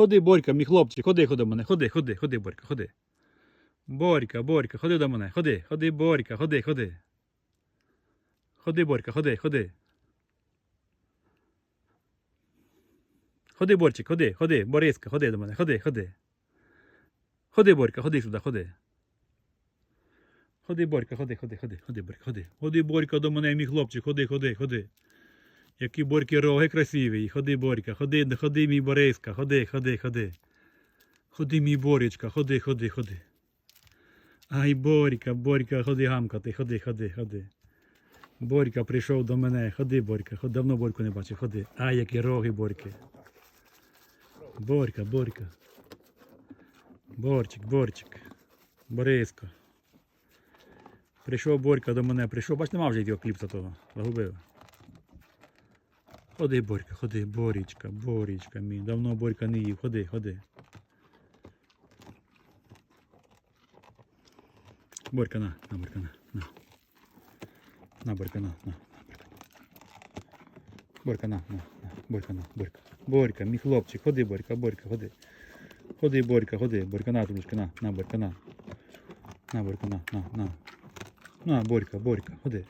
Ходи, Борька, мій хлопчик, ходи, ходи до мене, ходи, ходи, ходи, Борька, ходи. Борька, Борька, ходи до мене, ходи, ходи, Борька, ходи, ходи. Ходи, Борька, ходи, ходи. Ходи, Борчик, ходи, ходи, Бориска, ходи до мене, ходи, ходи. Ходи, Борька, ходи сюди, ходи. Ходи, Борька, ходи, ходи, ходи, ходи, Борька, ходи. Ходи, Борька, до мене, мій хлопчик, ходи, ходи, ходи. Які Борьки роги красиві. Ходи, Борька, ходи, ходи, мій Бориска, ходи, ходи, ходи. Ходи, мій Боречка, ходи, ходи, ходи. Ай, Борька, Борька, ходи гамкати, ходи, ходи, ходи. Борька прийшов до мене. Ходи, Борька, ходи, давно Борьку не бачив, ходи. Ай, які роги, Борьки. Борька, Борька. Борчик, Борчик. Бориско. Прийшов Борька до мене, прийшов, бач, нема вже його кліпса того. Загубив. Ходи, Борька, ходи, Борічка, Борічка мій. Давно Борька не їв. Ходи, ходи. Борька, на, на, Борька, на, на. На, Борька, на, на, Борька. На, на, на, Борька, на, Борька. Борька, мій хлопчик, ходи, Борька, Борька, ходи. Ходи, Борька, ходи. Борька, на, тулечка, на, на, Борька, на. На, Борька, на, на, на. На, Борька, Борька, ходи.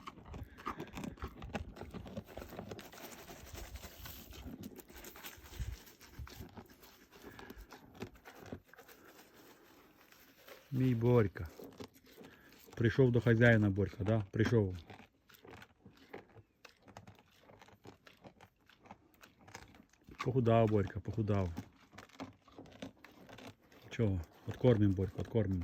Мій Борька. Прийшов до хазяїна Борька, да? Прийшов. Похудав Борька, похудав. Чого? Откормим Борька, откормим.